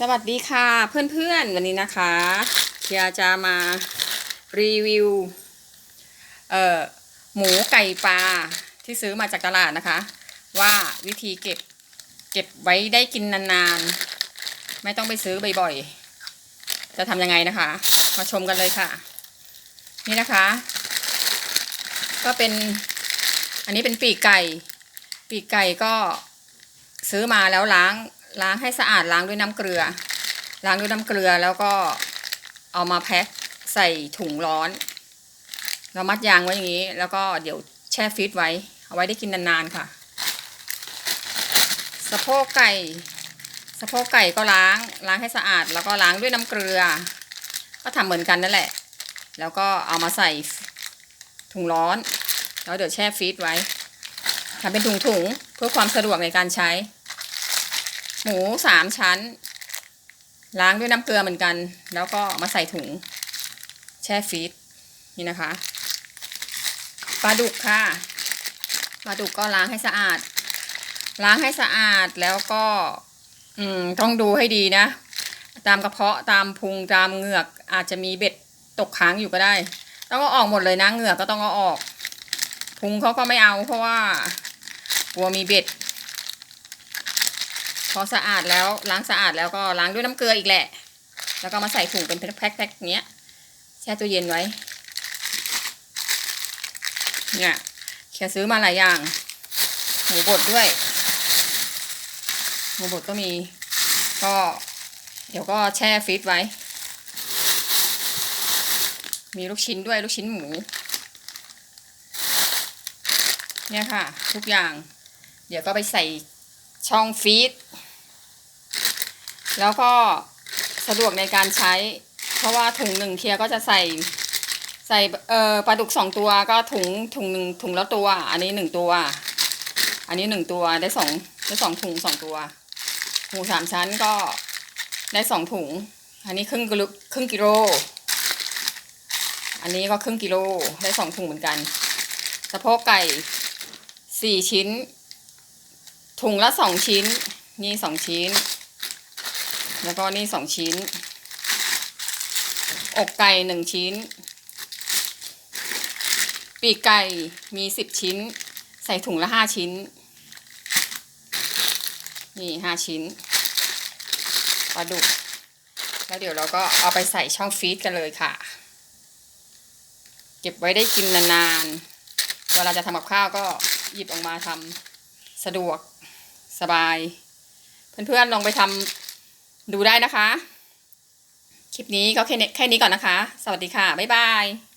สวัสดีค่ะเพื่อนๆวันนี้นะคะเคียจะมารีวิวเอ่อหมูไก่ปลาที่ซื้อมาจากตลาดนะคะ ว่าวิธีเก็บเก็บไว้ได้กินนานๆ ไม่ต้องไปซื้อบ่อยๆ จะทำยังไงนะคะ มาชมกันเลยค่ะ นี่นะคะ ก็เป็นอันนี้เป็นปีกไก่ ปีกไก่ก็ซื้อมาแล้วล้าง ล้างให้สะอาดล้างด้วยน้ำเกลือ ล้างด้วยน้ำเกลือแล้วก็เอามาแพ็คใส่ถุงร้อนแล้วมัดยางไว้อย่างนี้ แล้วก็เดี๋ยวแช่ฟรีซไว้ เอาไว้ได้กินนานๆค่ะ สะโพกไก่สะโพกไก่ก็ล้างล้างให้สะอาด แล้วก็ล้างด้วยน้ำเกลือ ก็ทำเหมือนกันนั่นแหละ แล้วก็เอามาใส่ถุงร้อน แล้วเดี๋ยวแช่ฟรีซไว้ทำเป็นถุงๆเพื่อความสะดวกในการใช้ หมูสามชั้น ล้างด้วยน้ำเกลือเหมือนกัน แล้วก็มาใส่ถุง แช่ฟรีซนี่นะคะปลาดุกค่ะปลาดุกก็ล้างให้สะอาด ล้างให้สะอาดแล้วก็ อืมต้องดูให้ดีนะ ตามกระเพาะตามพุงตามเหงือก อาจจะมีเบ็ดตกค้างอยู่ก็ได้ ต้องเอาออกหมดเลยนะเหงือกก็ต้องเอาออก พุงเขาก็ไม่เอาเพราะว่ากลัวมีเบ็ด พอสะอาดแล้วล้างสะอาดแล้วก็ล้างด้วยน้ำเกลืออีกแหละ แล้วก็มาใส่ถุงเป็นแพ็คๆอย่างเงี้ย แช่ตู้เย็นไว้ เนี่ยแค่ซื้อมาหลายอย่าง หมูบดด้วย หมูบดก็มี ก็ เดี๋ยวก็แช่ฟรีซไว้ มีลูกชิ้นด้วยลูกชิ้นหมู เนี่ยค่ะ ทุกอย่าง เดี๋ยวก็ไปใส่ช่องฟรีซ แล้วก็สะดวกในการใช้ เพราะว่าถุงหนึ่งเคียก็จะใส่ใส่เอ่อปลาดุกสองตัวก็ถุงถุงหนึ่งถุงละตัว อันนี้หนึ่งตัว อันนี้หนึ่งตัวได้สองได้สองถุงสองตัวหมูสามชั้นก็ได้สองถุง อันนี้ครึ่งกิโลครึ่งกิโล อันนี้ก็ครึ่งกิโลได้สองถุงเหมือนกันสะโพกไก่สี่ชิ้น ถุงละสองชิ้น นี่สองชิ้น แล้วก็นี่สองชิ้น อกไก่หนึ่งชิ้น ปีกไก่มีสิบชิ้น ใส่ถุงละห้าชิ้น นี่ห้าชิ้นปลาดุก แล้วเดี๋ยวเราก็เอาไปใส่ช่องฟรีซกันเลยค่ะ เก็บไว้ได้กินนานๆ เวลาจะทำกับข้าวก็หยิบออกมาทำสะดวกสบาย เพื่อนๆลองไปทำ ดูได้นะคะ คลิปนี้ก็แค่นี้แค่นี้ก่อนนะคะ สวัสดีค่ะ บ๊ายบาย